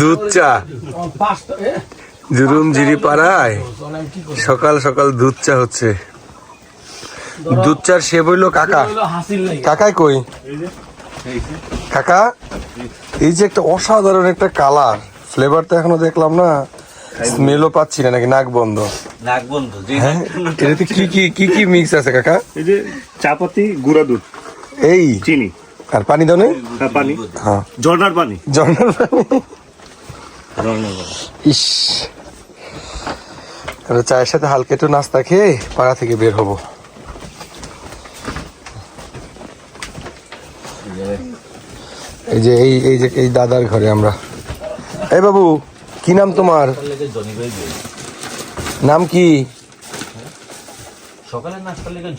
দুধ চা। জুরুম জিরি পাড়ায় সকাল সকাল দুধ চা হচ্ছে। দুধ চার সে বলল কাকা। কাকাই কই? কাকা এই যে একটা অসাধারণ একটা কালার। ফ্লেভার তো এখনও দেখলাম না। স্মেলও পাচ্ছি না নাকি নাক বন্ধ? নাক বন্ধ হ্যাঁ? এটাতে কি কি কি কি মিক্স আছে কাকা? এই যে চাপাতি গুঁড়া দুধ। এই। চিনি। আর পানি দাও নেই? পানি। হ্যাঁ। ঝর্ণার পানি। ঝর্ণার পানি? ইস। এবার চায়ের সাথে হালকা একটু নাস্তা খেয়ে পাড়া থেকে বের হব। এই যে এই এই যে এই দাদার ঘরে আমরা। এই বাবু কি নাম তোমার। নাম কি? সকালে লেগে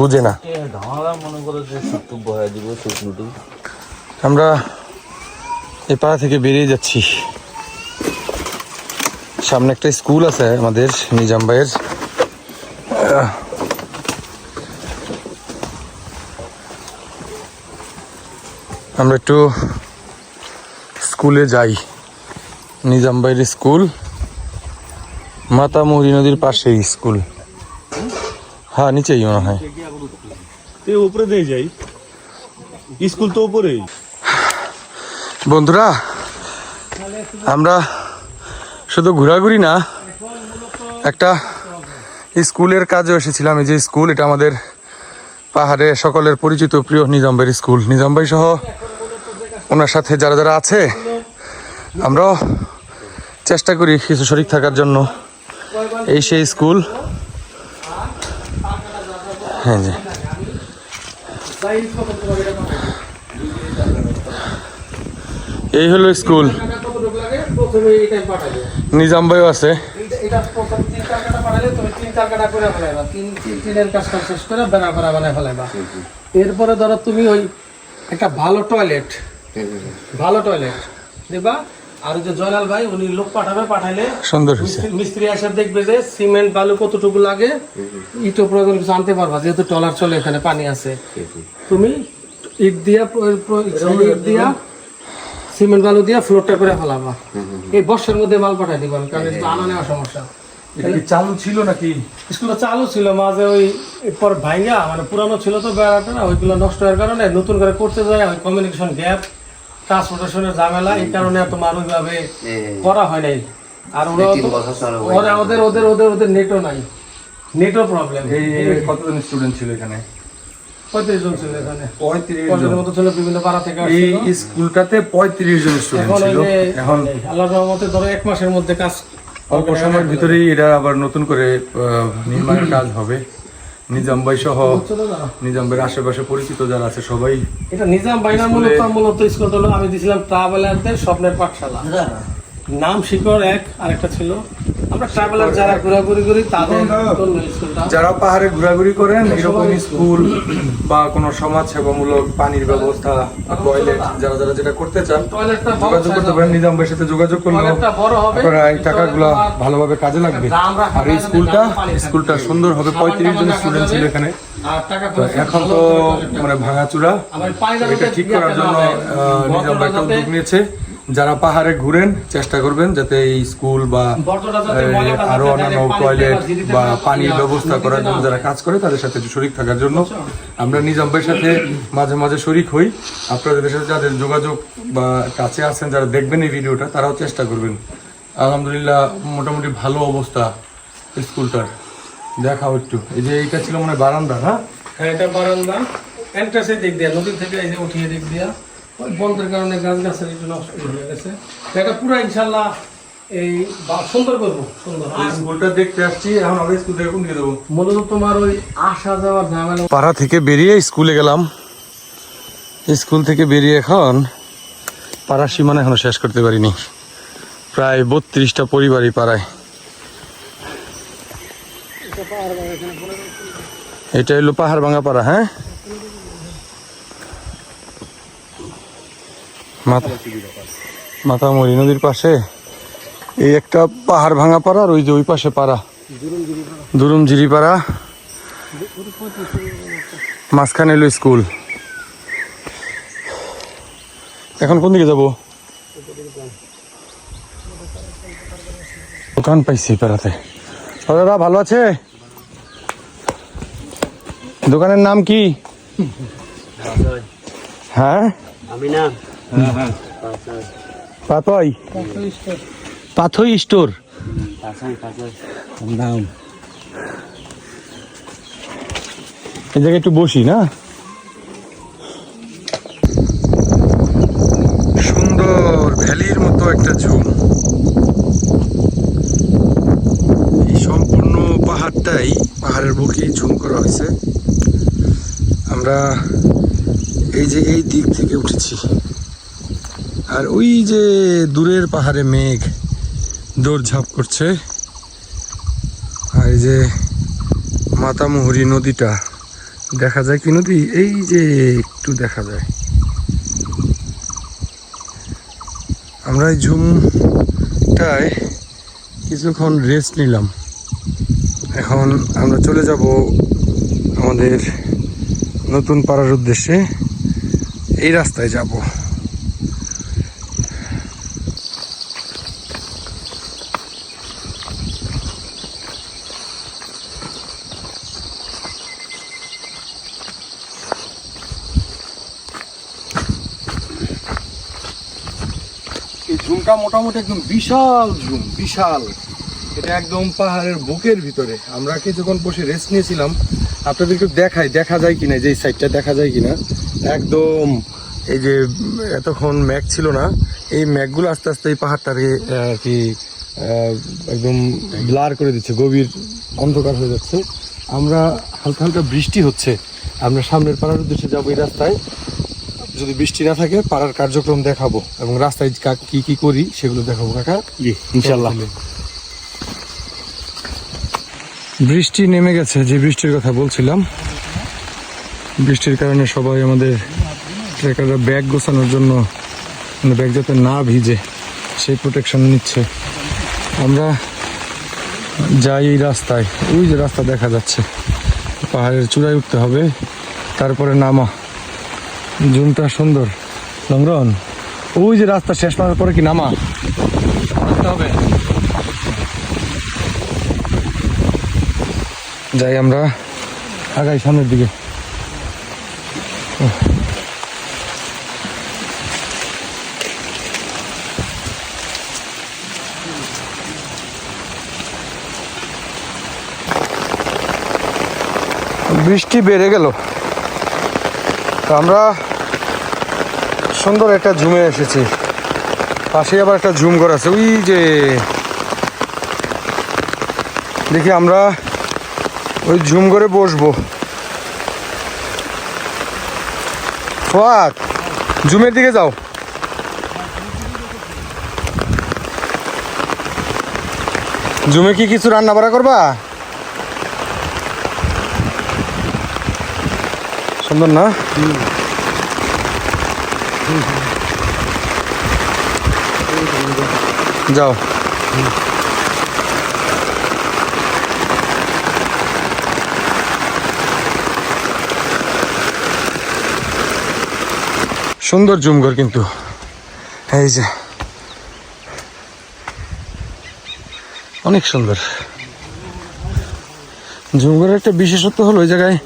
বুঝে না। এ ধামালা মনে করো যে শুক্তো বয়া দিব শুকনোটি আমরা এই পাড়া থেকে বেরিয়ে যাচ্ছি। সামনে একটা স্কুল আছে আমাদের নিজাম ভাইয়ের। আমরা একটু স্কুলে যাই। নিজাম ভাইয়ের স্কুল মাতামুহুরি নদীর পাশেই স্কুল। হ্যাঁ নিচেই মনে হয়। এই উপরে দিয়ে যাই। স্কুল তো উপরেই। বন্ধুরা আমরা শুধু ঘোরাঘুরি না একটা স্কুলের কাজে এসেছিলাম। এই যে স্কুল এটা আমাদের পাহাড়ে সকলের পরিচিত প্রিয় নিজাম ভাইয়ের স্কুল। নিজাম ভাই সহ ওনার সাথে যারা যারা আছে আমরাও চেষ্টা করি কিছু শরিক থাকার জন্য। এই সেই স্কুল হ্যাঁ এই হলো স্কুল। নিজাম ভাইও আছে। এটা প্রথম তিন চার তুমি তিন চার কাটা করে ফেলাইবা তিন তিন- তিনের শেষ করে বেড়া বেড়া বানায় ফেলাইবা এরপরে ধরো তুমি ওই একটা ভালো টয়লেট ভালো টয়লেট দেবা। আর যে জয়নাল ভাই উনি লোক পাঠাবে পাঠাইলে সুন্দর মিস্ত্রি- এসে দেখবে যে সিমেন্ট বালু কতটুকু লাগে। ইটো প্রয়োজন আনতে পারবা যেহেতু টলার চলে এখানে পানি আছে। তুমি ইট দিয়া ইট দিয়া সিমেন্ট বালু দিয়া ফ্লোরটা করে ফেলাবা। এই বর্ষার মধ্যে মাল পাঠাই দিবেন কারণ এটা আনা নেওয়া সমস্যা। চালু ছিল নাকি? স্কুলটা চালু ছিল মাঝে ওই পর ভাইঙ্গা মানে পুরানো ছিল তো বেড়াটা না ওইগুলো নষ্ট হওয়ার কারণে নতুন করে করতে যায় ওই কমিউনিকেশন গ্যাপ ট্রান্সপোর্টেশনের ঝামেলা এই কারণে তোমার ওইভাবে করা হয় নাই। আর ওরা ওদের ওদের ওদের ওদের নেটও নাই। নেটও প্রবলেম কতজন স্টুডেন্ট ছিল এখানে? পঁয়ত্রিশ জন ছিল এখানে। পঁয়ত্রিশ পঁয়ত্রিশ ছিল বিভিন্ন পাড়া থেকে এই স্কুলটাতে পঁয়ত্রিশ জন স্টুডেন্ট ছিল। এখন আল্লাহ রহমতে ধরো এক মাসের মধ্যে কাজ অল্প সময়ের ভিতরেই এটা আবার নতুন করে আহ, নির্মাণের কাজ হবে। নিজাম ভাই সহ চলো না। নিজাম ভাইয়ের আশেপাশে পরিচিত যারা আছে সবাই এটা নিজাম বাইনা মূলত মূলত স্কুল হলো আমি দিছিলাম ট্রাভেলারদের স্বপ্নের পাঠশালা নাম শিকড় এক আরেকটা ছিল আমরা ট্রাভেলার যারা ঘোরাঘুরি করি তাদের যারা পাহাড়ে ঘোরাঘুরি করেন এরকম স্কুল। বা কোনো সমাজ সেবামূলক পানির ব্যবস্থা টয়লেট যারা যারা যেটা করতে চান যোগাযোগ করতে পারেন নিজাম ভাইয়ের সাথে যোগাযোগ করলে আপনারা এই টাকাগুলো ভালোভাবে কাজে লাগবে। আর এই স্কুলটা। স্কুলটা সুন্দর হবে পঁয়ত্রিশ জন স্টুডেন্ট ছিল এখানে। এখন তো মানে ভাঙাচুরা। এটা ঠিক করার জন্য নিজাম ভাই একটা উদ্যোগ নিয়েছে। যারা পাহাড়ে ঘুরেন চেষ্টা করবেন যাতে এই স্কুল বা আরও অন্যান্য টয়লেট বা ঝিরিতে বা না পানি ব্যবস্থা করার জন্য যারা কাজ করে তাদের সাথে শরিক থাকার জন্য আমরা নিজাম ভাইয়ের সাথে মাঝে মাঝে শরিক হই। আপনাদের সাথে যাদের যোগাযোগ বা কাছে আছেন যারা দেখবেন এই ভিডিওটা তারাও চেষ্টা করবেন। আলহামদুলিল্লাহ মোটামুটি ভালো অবস্থা স্কুলটার। দেখা একটু। এই যে এইটা ছিল মানে বারান্দা না? হ্যাঁ এটা বারান্দা। এন্ট্রান্সের দিক দিয়া নদী থেকে এই যে উঠিয়ে দিক দিয়া। ওই বন্ধের কারণে গাছ গাছের একটু নষ্ট হয়ে গেছে। এটা পুরো ইনশাল্লাহ এই সুন্দর করব সুন্দর। স্কুলটা দেখতে আসছি এখন আমরা স্কুল থেকে দিকে দেবো। মূলত তোমার ওই আসা যাওয়ার ঝামেলা পাড়া থেকে বেরিয়ে স্কুলে গেলাম। স্কুল থেকে বেরিয়ে এখন পাড়ার সীমানা এখনও শেষ করতে পারিনি। প্রায় বত্রিশটা পরিবারই পাড়ায়। এটা হলো পাহাড় ভাঙা পাড়া হ্যাঁ? মাথা মাথামরি নদীর পাশে। এই একটা পাহাড় ভাঙা পাড়া আর ওই যে ওই পাশে পাড়া। দুরুমজিরি পাড়া। মাঝখানে এলো স্কুল। এখন কোন দিকে যাব? দোকান পাইছি পাড়াতে। দাদা ভালো আছে? দোকানের নাম কি? হ্যাঁ? আমি না পাতই পাথই স্টোর। এই জায়গায় একটু বসি, না? সুন্দর ভ্যালির মতো একটা ঝুম। এই সম্পূর্ণ পাহাড়টাই পাহাড়ের বুকেই ঝুম করা হয়েছে। আমরা এই যে এই দিক থেকে উঠেছি। আর ওই যে দূরের পাহাড়ে মেঘ, দৌড়ঝাঁপ করছে। আর এই যে মাতামুহুরি নদীটা, দেখা যায় কি নদী? এই যে একটু দেখা যায়। আমরা এই ঝুমটায় কিছুক্ষণ রেস্ট নিলাম। এখন আমরা চলে যাব আমাদের নতুন পাড়ার উদ্দেশ্যে। এই রাস্তায় যাব। ঝুমটা মোটামুটি একদম বিশাল ঝুম বিশাল। এটা একদম পাহাড়ের বুকের ভিতরে। আমরা কিছুক্ষণ বসে রেস্ট নিয়েছিলাম। আপনাদেরকে দেখাই, দেখা যায় কিনা যে এই সাইডটা দেখা যায় কিনা। একদম এই যে এতক্ষণ ম্যাগ ছিল না, এই ম্যাগগুলো আস্তে আস্তে এই পাহাড়টাকে আর কি একদম ব্লার করে দিচ্ছে, গভীর অন্ধকার হয়ে যাচ্ছে। আমরা হালকা হালকা বৃষ্টি হচ্ছে। আমরা সামনের পাড়ার উদ্দেশ্যে যাব এই রাস্তায়। যদি বৃষ্টি না থাকে পাড়ার কার্যক্রম দেখাবো এবং রাস্তায় কা- কি করি সেগুলো দেখাবো কাকা। জি ইনশাল্লাহ বৃষ্টি নেমে গেছে যে বৃষ্টির কথা বলছিলাম বৃষ্টির কারণে সবাই আমাদের ট্রেকাররা ব্যাগ গোছানোর জন্য মানে ব্যাগ যাতে না ভিজে সেই প্রোটেকশন নিচ্ছে। আমরা যাই এই রাস্তায় ওই যে রাস্তা দেখা যাচ্ছে পাহাড়ের চূড়ায় উঠতে হবে তারপরে নামা। জুমটা সুন্দর। লংরন ওই যে রাস্তা শেষ করার পরে কি নামা? হবে। যাই আমরা আগাই সামনের দিকে। বৃষ্টি বেড়ে গেল। আমরা সুন্দর একটা ঝুমে এসেছি। পাশে আবার একটা ঝুম ঘর আছে। ওই যে দেখি আমরা ওই ঝুম করে বসবো। ফাক ঝুমের দিকে যাও। ঝুমে কি কিছু রান্না বাড়া করবা? সুন্দর না? যাও। সুন্দর জুমঘর কিন্তু। এই যে। অনেক সুন্দর। জুমঘরের একটা বিশেষত্ব হলো ওই জায়গায়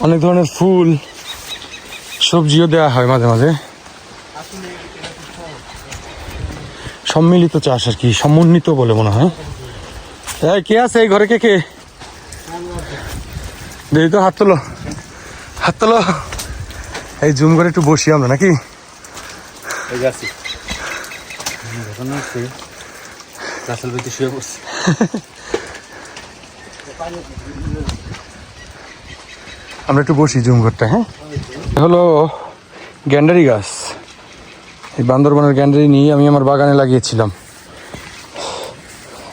অনেক ধরনের ফুল সবজিও দেওয়া হয় মাঝে মাঝে। সম্মিলিত চাষ আর কি সমন্বিত বলে মনে হয়। এই কে আছে এই ঘরে? কে কে? দেখি তো হাত তোলো। হাত তোলো। এই জুম করে একটু বসি আমরা নাকি? শুয়ে পড়ছি। আমরা একটু বসি জুম ঘরটা হ্যাঁ? হলো গ্যান্ডারি গাছ। এই বান্দরবনের গ্যান্ডারি নিয়ে আমি আমার বাগানে লাগিয়েছিলাম।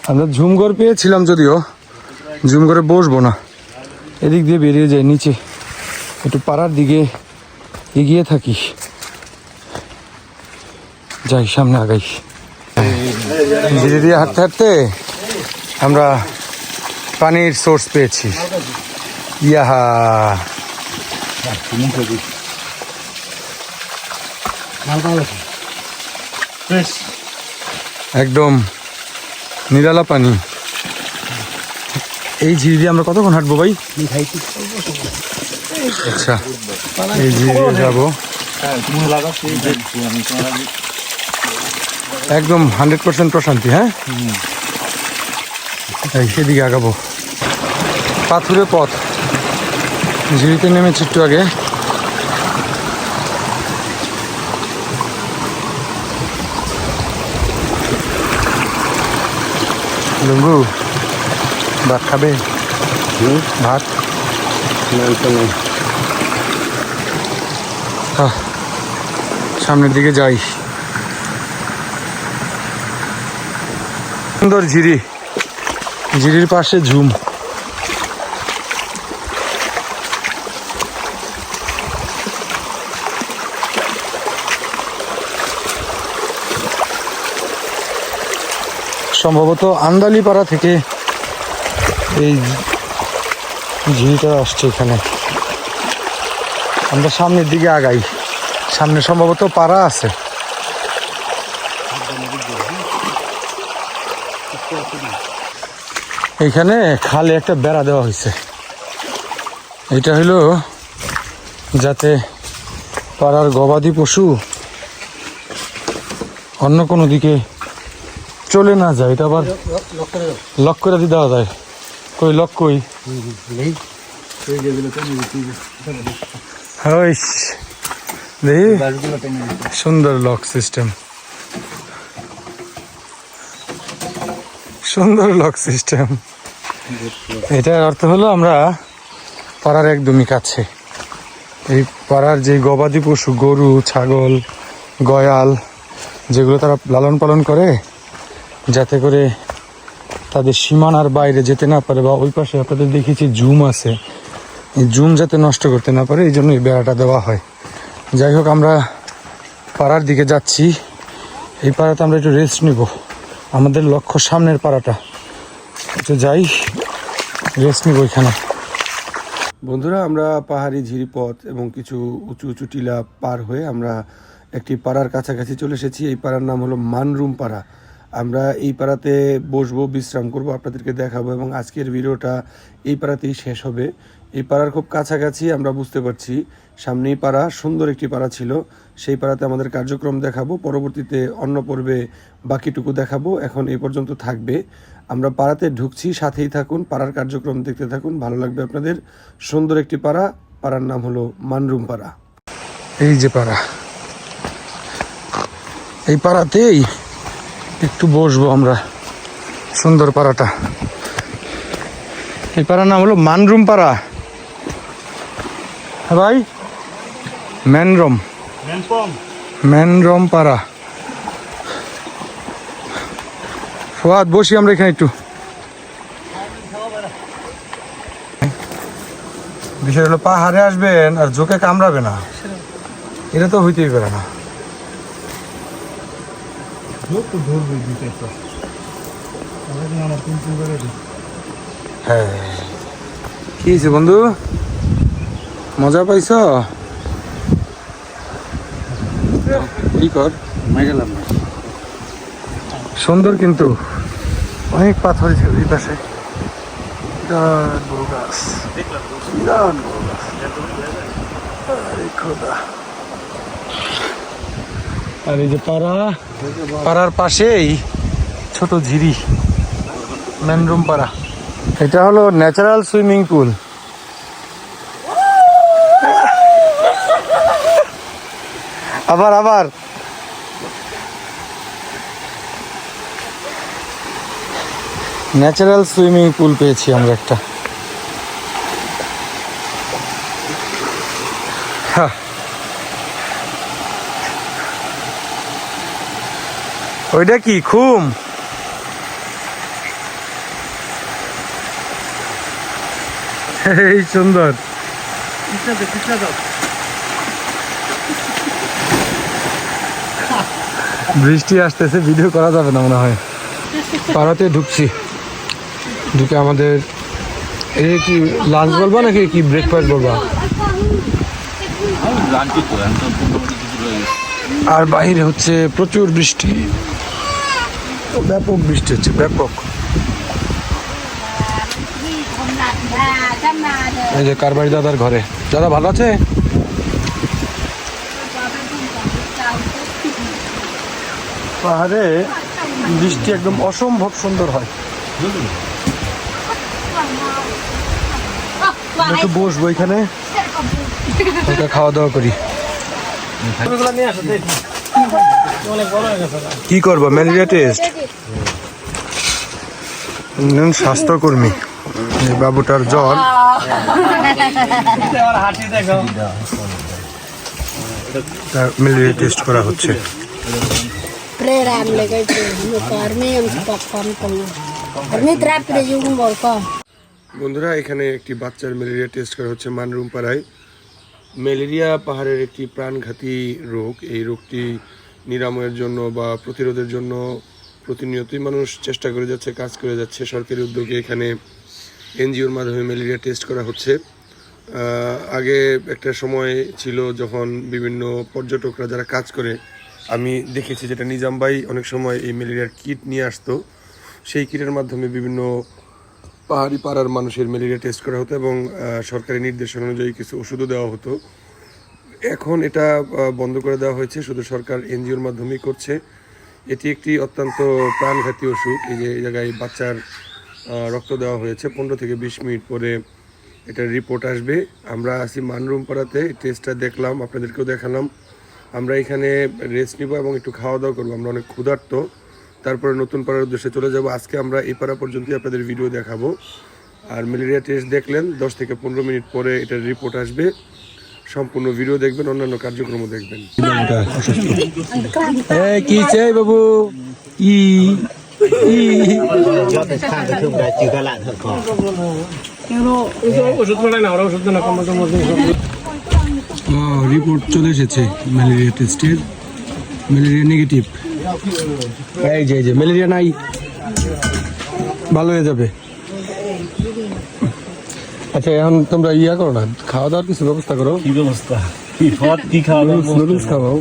আমরা ঝুমঘর পেয়েছিলাম যদিও ঝুমঘরে বসবো না। এদিক দিয়ে বেরিয়ে যায় নিচে। একটু পাড়ার দিকে এগিয়ে থাকি। যাই, সামনে আগাই। ধীরে ধীরে হাঁটতে হাঁটতে আমরা পানির সোর্স পেয়েছি। ইয়াহা। একদম নিরালা পানি। এই ঝিরি দিয়ে আমরা কতক্ষণ হাঁটবো ভাই? আচ্ছা এই ঝিরি দিয়ে যাব। একদম হান্ড্রেড পার্সেন্ট প্রশান্তি হ্যাঁ? সেদিকে আগাবো। পাথুরে পথ। ঝিরিতে নেমেছি একটু আগে। লুঙ্গু ভাত খাবে? ভাত? সামনের দিকে যাই। সুন্দর ঝিরি। ঝিরির পাশে ঝুম। সম্ভবত আন্দালিপাড়া থেকে এই ঝিরিটা আসছে এখানে। আমরা সামনের দিকে আগাই। সামনে সম্ভবত পাড়া আছে। এখানে খালে একটা বেড়া দেওয়া হয়েছে। এটা হলো যাতে পাড়ার গবাদি পশু অন্য কোনো দিকে চলে না যায়, এটা আবার লক করে দিয়ে দেওয়া যায়। কই লক কই? সুন্দর লক সিস্টেম সুন্দর লক সিস্টেম এটার অর্থ হলো আমরা পাড়ার একদমই কাছে। এই পাড়ার যে গবাদি পশু, গরু, ছাগল, গয়াল, যেগুলো তারা লালন পালন করে যাতে করে তাদের সীমানার বাইরে যেতে না পারে বা ওই পাশে আপনাদের দেখেছি জুম আছে। এই জুম যাতে নষ্ট করতে না পারে, এই জন্য এই বেড়াটা দেওয়া হয়। যাই হোক, আমরা পাড়ার দিকে যাচ্ছি। এই পাড়াতে আমরা একটু রেস্ট নিব। আমাদের লক্ষ্য সামনের পাড়াটা। একটু যাই রেস্ট নিব এখানে। বন্ধুরা, আমরা পাহাড়ি ঝিরিপথ এবং কিছু উঁচু উঁচু টিলা পার হয়ে আমরা একটি পাড়ার কাছাকাছি চলে এসেছি। এই পাড়ার নাম হলো মানরুম পাড়া। আমরা এই পাড়াতে বসবো, বিশ্রাম করব, আপনাদেরকে দেখাবো এবং আজকের ভিডিওটা এই পাড়াতেই শেষ হবে। এই পাড়ার খুব কাছাকাছি আমরা বুঝতে পারছি, সামনেই পাড়া, সুন্দর একটি পাড়া ছিল। সেই পাড়াতে আমাদের কার্যক্রম দেখাবো, পরবর্তীতে অন্য পর্বে বাকিটুকু দেখাবো। এখন এই পর্যন্ত থাকবে। আমরা পাড়াতে ঢুকছি, সাথেই থাকুন, পাড়ার কার্যক্রম দেখতে থাকুন, ভালো লাগবে আপনাদের। সুন্দর একটি পাড়া, পাড়ার নাম হলো মানরুম পাড়া। এই যে পাড়া, এই পাড়াতেই একটু বসবো আমরা। সুন্দর পাড়াটা। এই পাড়ার নাম হলো মানরুম পাড়া। হ্যাঁ ভাই? ম্যানরম। ম্যানরম পাড়া। ফুয়াদ বসি আমরা এখানে একটু। বিষয় হলো পাহাড়ে আসবেন আর জোকে কামড়াবে না। এটা তো হইতেই পারে না। ধরবে হ্যাঁ। কি হয়েছে বন্ধু? মজা পাইছ? কি কর? সুন্দর কিন্তু। অনেক পাথর ছিল এই পাশে। বিরাট বড় গাছ। বিরাট বড় গাছ। খোদা। আর এই যে পাড়া, পাড়ার পাশেই ছোট ঝিরি ম্যানরুম পাড়া। এটা হলো ন্যাচারাল সুইমিং পুল আবার আবার। ন্যাচারাল সুইমিং পুল পেয়েছি আমরা একটা। ওইটা কি, খুম? সুন্দর। বৃষ্টি আসতেছে ভিডিও করা যাবে না মনে হয়। পাড়াতে ঢুকছি। ঢুকে আমাদের, এই কি লাঞ্চ বলবা নাকি কি ব্রেকফাস্ট বলবা? আর বাইরে হচ্ছে প্রচুর বৃষ্টি। ব্যাপক বৃষ্টি হচ্ছে, ব্যাপক। এই যে কারবারি দাদার ঘরে। দাদা ভালো আছে? পাহাড়ে বৃষ্টি একদম অসম্ভব সুন্দর হয়। একটু বসবো এখানে। খাওয়া দাওয়া করি। নিয়ে কি করব? ম্যালেরিয়া টেস্ট স্বাস্থ্যকর্মী বাবুটার জ্বর। ম্যালেরিয়া টেস্ট করা হচ্ছে. বন্ধুরা, এখানে একটি বাচ্চার ম্যালেরিয়া টেস্ট করা হচ্ছে মানরুম পাড়ায় ম্যালেরিয়া পাহাড়ের একটি প্রাণঘাতী রোগ। এই রোগটি নিরাময়ের জন্য বা প্রতিরোধের জন্য প্রতিনিয়তই মানুষ চেষ্টা করে যাচ্ছে, কাজ করে যাচ্ছে। সরকারি উদ্যোগে এখানে এনজিওর মাধ্যমে ম্যালেরিয়া টেস্ট করা হচ্ছে। আগে একটা সময় ছিল যখন বিভিন্ন পর্যটকরা যারা কাজ করে, আমি দেখেছি যেটা নিজাম ভাই অনেক সময় এই ম্যালেরিয়ার কিট নিয়ে আসতো। সেই কিটের মাধ্যমে বিভিন্ন পাহাড়ি পাড়ার মানুষের ম্যালেরিয়া টেস্ট করা হতো এবং সরকারি নির্দেশনা অনুযায়ী কিছু ওষুধও দেওয়া হতো। এখন এটা বন্ধ করে দেওয়া হয়েছে। শুধু সরকার এনজিওর মাধ্যমেই করছে। এটি একটি অত্যন্ত প্রাণঘাতী ওষুধ। এই যে, এই জায়গায় বাচ্চার রক্ত দেওয়া হয়েছে। পনেরো থেকে বিশ মিনিট পরে এটার রিপোর্ট আসবে। আমরা আছি মানরুম পাড়াতে টেস্টটা দেখলাম, আপনাদেরকেও দেখালাম। আমরা এখানে রেস্ট নিব এবং একটু খাওয়া দাওয়া করব। আমরা অনেক ক্ষুধার্ত। তারপরে নতুন পাড়ার উদ্দেশ্যে চলে যাব। আজকে আমরা এই পাড়া পর্যন্তই আপনাদের ভিডিও দেখাবো। আর ম্যালেরিয়া টেস্ট দেখলেন, দশ থেকে পনেরো মিনিট পরে এটার রিপোর্ট আসবে। সম্পূর্ণ ভিডিও দেখবেন অন্যান্য কার্যক্রমও দেখবেন। কি চাই বাবু? সব রিপোর্ট চলে এসেছে ম্যালেরিয়া টেস্টের ম্যালেরিয়া নেগেটিভ এই যে ম্যালেরিয়া নাই। ভালো হয়ে যাবে। আচ্ছা এখন তোমরা ইয়া করো না খাওয়া দাওয়ার কিছু ব্যবস্থা করো। কি ব্যবস্থা? কি খাওয়া কি খাওয়া নুডলস খাওয়াও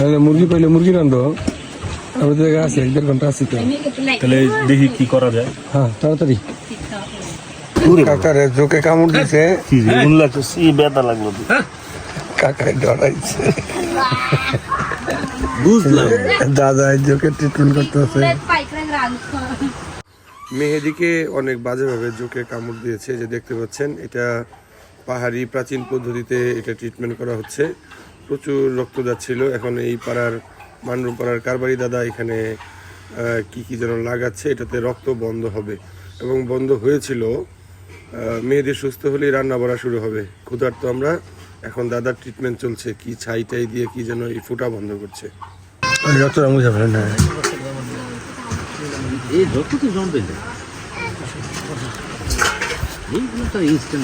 আরে মুরগি পাইলে মুরগি রান্ধো। আমি তো জায়গায় আছি এক দেড় ঘণ্টা আছি তো। তাহলে দেখি কি করা যায়। হ্যাঁ তাড়াতাড়ি। কাকারে চোখে কামড় দিছে। কি লাগছে সি ব্যথা লাগল তো। কাকায় ডরাইছে বুঝলাম। দাদা চোখে ট্রিটমেন্ট করতেছে। মেহেদিকে অনেক বাজেভাবে জোকে কামড় দিয়েছে যে দেখতে পাচ্ছেন, এটা পাহাড়ি প্রাচীন পদ্ধতিতে এটা ট্রিটমেন্ট করা হচ্ছে। প্রচুর রক্ত যাচ্ছিল, এখন এই পাড়ার মানরুম পাড়ার কারবারি দাদা এখানে কি কি যেন লাগাচ্ছে, এটাতে রক্ত বন্ধ হবে। এবং বন্ধ হয়েছিল মেহেদি সুস্থ হলেই রান্না বাড়া শুরু হবে। ক্ষুধার্ত আমরা, এখন দাদার ট্রিটমেন্ট চলছে, কি ছাই টাই দিয়ে কি যেন এই ফুটা বন্ধ করছে। রক্ত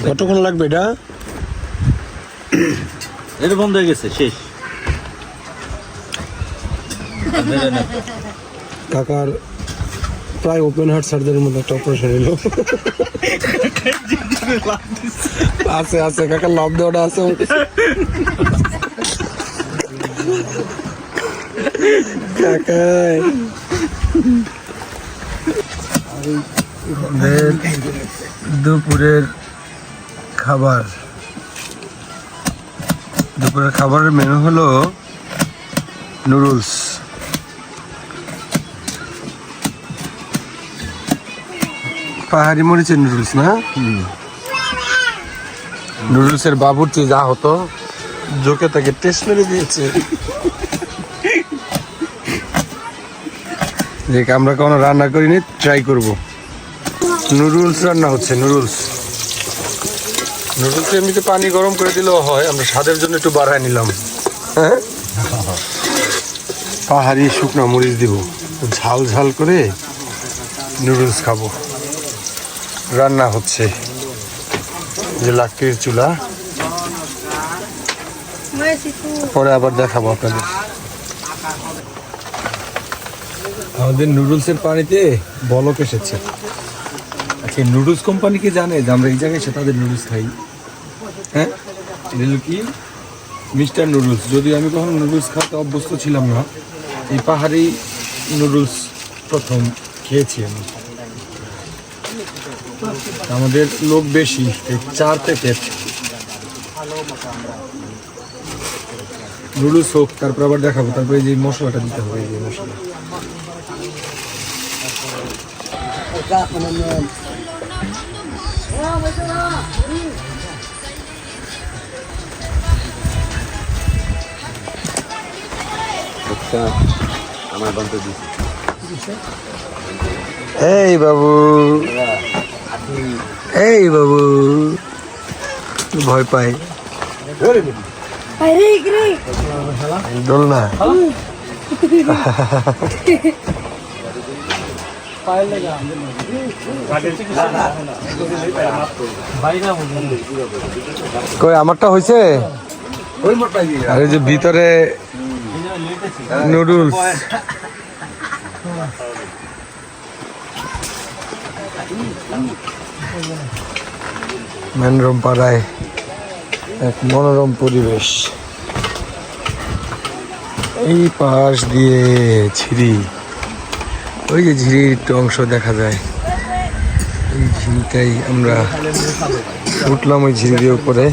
কতক্ষণ লাগবে এটা? এটা বন্ধ হয়ে গেছে শেষ। কাকার প্রায় ওপেন হার্ট সার্জারির মধ্যে একটা অপারেশন এলো আছে আছে কাকার লাভ দেওয়াটা আছে আমাদের দুপুরের খাবার। দুপুরের খাবারের মেনু হলো নুডলস পাহাড়ি মরিচের নুডলস না? নুডলসের বাবুর্চি যা হতো, জোকে তাকে টেস্ট মেরে দিয়েছে। দেখ, আমরা কোনো রান্না করিনি ট্রাই করব। নুডলস রান্না হচ্ছে নুডলস নুডলস এমনিতে পানি গরম করে দিলেও হয়, আমরা স্বাদের জন্য একটু বাড়ায় নিলাম। হ্যাঁ? পাহাড়ি শুকনো মরিচ দিব। ঝাল ঝাল করে নুডলস খাব। রান্না হচ্ছে। যে লাকড়ির চুলা। পরে আবার দেখাবো আপনাদের। আমাদের নুডলসের পানিতে বলক এসেছে। আচ্ছা নুডলস কোম্পানি কি জানে যে আমরা এই জায়গায় এসে তাদের নুডলস খাই? হ্যাঁ? কি? Mister noodles. যদিও আমি কখনো নুডলস খাওয়াতে অভ্যস্ত ছিলাম না, এই পাহাড়ি নুডলস প্রথম খেয়েছি আমি। আমাদের লোক বেশি, এই চার প্যাকেট। নুডলস হোক, তারপর আবার দেখাবো, তারপরে যে মশলাটা দিতে হবে, এই যে মশলা আমার বন্ধ দিচ্ছে এই বাবু এই বাবু ভয় পাই. দোল না। কই আমারটা হয়েছে আর যে ভিতরে নুডলস। মেনরম পাড়ায় এক মনোরম পরিবেশ। এই পাশ দিয়ে ঝিরি ওই যে ঝিরির একটু অংশ দেখা যায়। এই ঝিরিটাই আমরা উঠলাম ওই ঝিরির উপরে।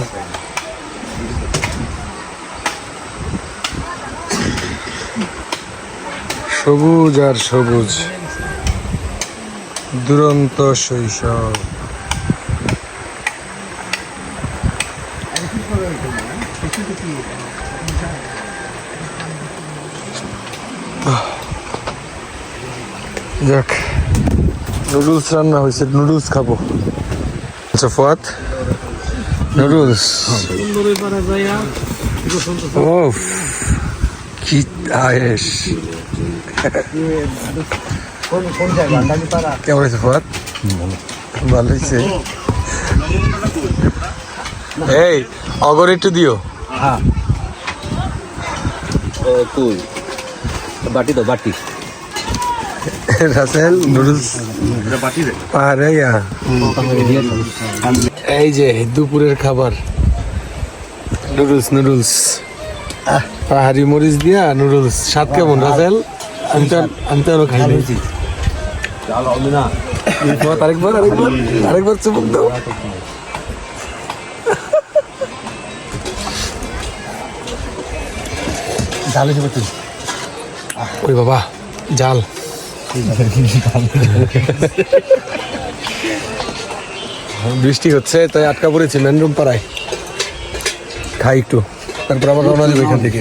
সবুজ আর সবুজ। দুরন্ত শৈশব। যাক, নুডলস রান্না হয়েছে, নুডলস খাব। আচ্ছা ফুয়াদ? নুডলস? ও কি আয়েস কেমন হয়েছে ফুয়াদ? ভালো হয়েছে। এই, অগর একটু দিও। কুল বাটি তো বাটি। রাসেল নুডলস। এই যে দুপুরের খাবার। Noodles noodles. পাহাড়ি মরিচ দিয়া নুডলস। স্বাদ কেমন রাসেল? আমি তো আমি তো আরও এরপর আরেকবার আরেকবার আরেকবার চুমুক দাও। ওই বাবা জাল। বৃষ্টি হচ্ছে, তাই আটকা পড়েছি মেনরুম পাড়ায়। খাই একটু, তারপর আবার রওনা দেবো এখান থেকে।